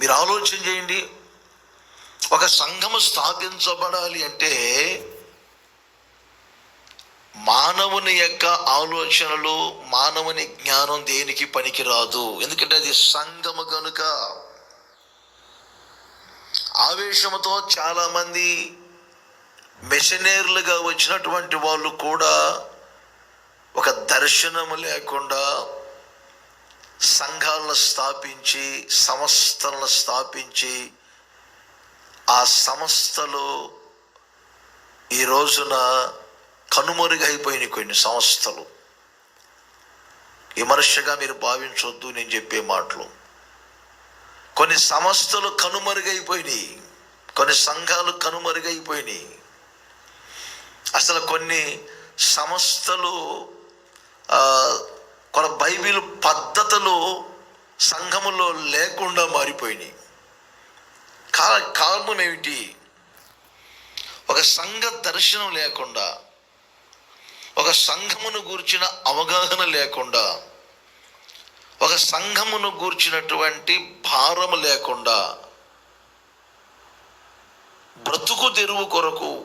మీరు ఆలోచన చేయండి. ఒక సంఘము స్థాపించబడాలి అంటే మానవుని యొక్క ఆలోచనలు మానవుని జ్ఞానం దేనికి పనికిరాదు. ఎందుకంటే అది సంఘము కనుక ఆవేశముతో చాలామంది మిషనరీలుగా వచ్చినటువంటి వాళ్ళు కూడా ఒక దర్శనము లేకుండా సంఘాలను స్థాపించి సంస్థలను స్థాపించి ఆ సంస్థలు ఈ రోజున కనుమరుగైపోయినాయి కొన్ని సంస్థలు. విమర్శగా మీరు భావించొద్దు నేను చెప్పే మాటలు. కొన్ని సంస్థలు కనుమరుగైపోయినాయి. కొన్ని సంఘాలు కనుమరుగైపోయినాయి. అసలు కొన్ని సంస్థలు కొన బైబిల్ పద్ధతులు సంఘములో లేకుండా మారిపోయినాయి. కా కారణం ఏమిటి? ఒక సంఘ దర్శనం లేకుండా ఒక సంఘమును గూర్చిన అవగాహన లేకుండా ఒక సంఘమును గూర్చినటువంటి భారము లేకుండా బ్రతుకు తెరువు కొరకు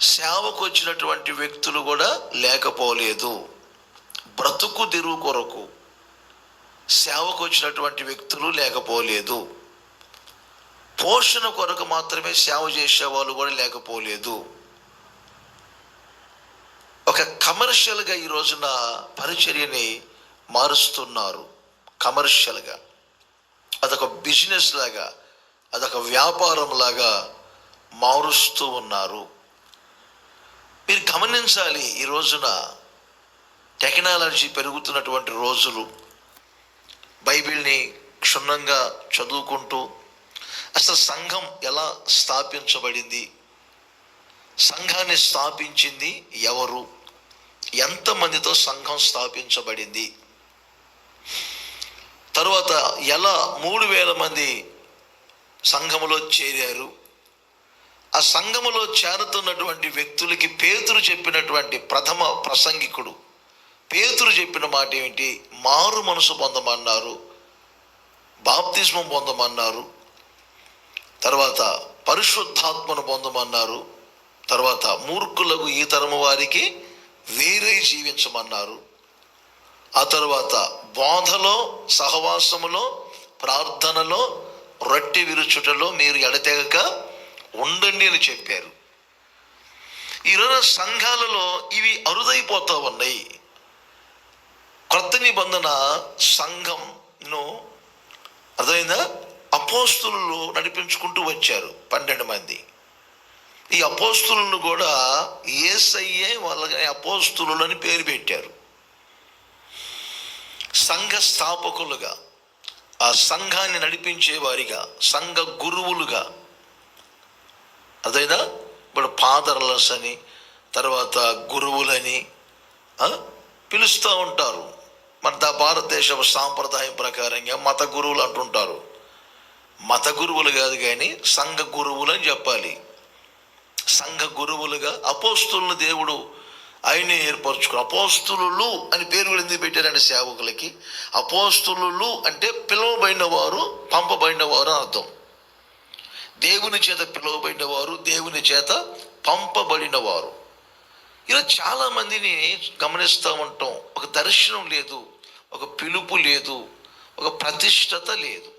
సేవకు వచ్చినటువంటి వ్యక్తులు కూడా లేకపోలేదు. బ్రతుకు తెరువు కొరకు సేవకు వచ్చినటువంటి వ్యక్తులు లేకపోలేదు. పోషణ కొరకు మాత్రమే సేవ చేసే వాళ్ళు కూడా లేకపోలేదు. ఒక కమర్షియల్గా ఈ రోజున పరిచర్యని మారుస్తున్నారు. కమర్షియల్గా. అదొక బిజినెస్ లాగా అదొక వ్యాపారం లాగా మారుస్తూ ఉన్నారు. మీరు గమనించాలి ఈ రోజున టెక్నాలజీ పెరుగుతున్నటువంటి రోజులు బైబిల్ని క్షుణ్ణంగా చదువుకుంటూ అసలు సంఘం ఎలా స్థాపించబడింది? సంఘాన్ని స్థాపించింది ఎవరు? ఎంతమందితో సంఘం స్థాపించబడింది? తరువాత ఎలా మూడు వేల మంది సంఘములో చేరారు? ఆ సంఘములో చేరుతున్నటువంటి వ్యక్తులకి పేతురు చెప్పినటువంటి ప్రథమ ప్రసంగికుడు పేతురు చెప్పిన మాట ఏమిటి? మారు మనసు పొందమన్నారు బాప్తిస్మం పొందమన్నారు తర్వాత పరిశుద్ధాత్మను పొందమన్నారు తర్వాత మూర్ఖులకు ఈ తరము వారికి వేరే జీవించమన్నారు. ఆ తర్వాత బోధలో సహవాసములో ప్రార్థనలో రొట్టె విరుచుటలో మీరు ఎడతెగక ఉండండి అని చెప్పారు. ఈరోజు సంఘాలలో ఇవి అరుదైపోతూ ఉన్నాయి. నిబంధన సంఘంను అర్థమైందా? అపోస్తులు నడిపించుకుంటూ వచ్చారు పన్నెండు మంది. ఈ అపోస్తులను కూడా ఏసయ్యే వాళ్ళని అపోస్తులు అని పేరు పెట్టారు. సంఘ స్థాపకులుగా ఆ సంఘాన్ని నడిపించే వారిగా సంఘ గురువులుగా. అదైనా ఇప్పుడు ఫాదర్లస్ అని తర్వాత గురువులని పిలుస్తూ ఉంటారు. మన భారతదేశ సాంప్రదాయం ప్రకారంగా మత గురువులు అంటుంటారు. మత గురువులు కాదు కానీ సంఘ గురువులు అని చెప్పాలి. సంఘ గురువులుగా అపోస్తులను దేవుడు ఆయనే ఏర్పరచుకుని అపోస్తులు అని పేరు కూడా ఎందుకు పెట్టారంటే సేవకులకి? అపోస్తులు అంటే పిలువబడిన వారు పంపబడిన వారు అని అర్థం. దేవుని చేత పిలువబడిన వారు దేవుని చేత పంపబడిన వారు ఇలా చాలా మందిని గమనిస్తూ ఉంటాం. ఒక దర్శనం లేదు. ఒక పిలుపు లేదు ఒక ప్రతిష్టత లేదు.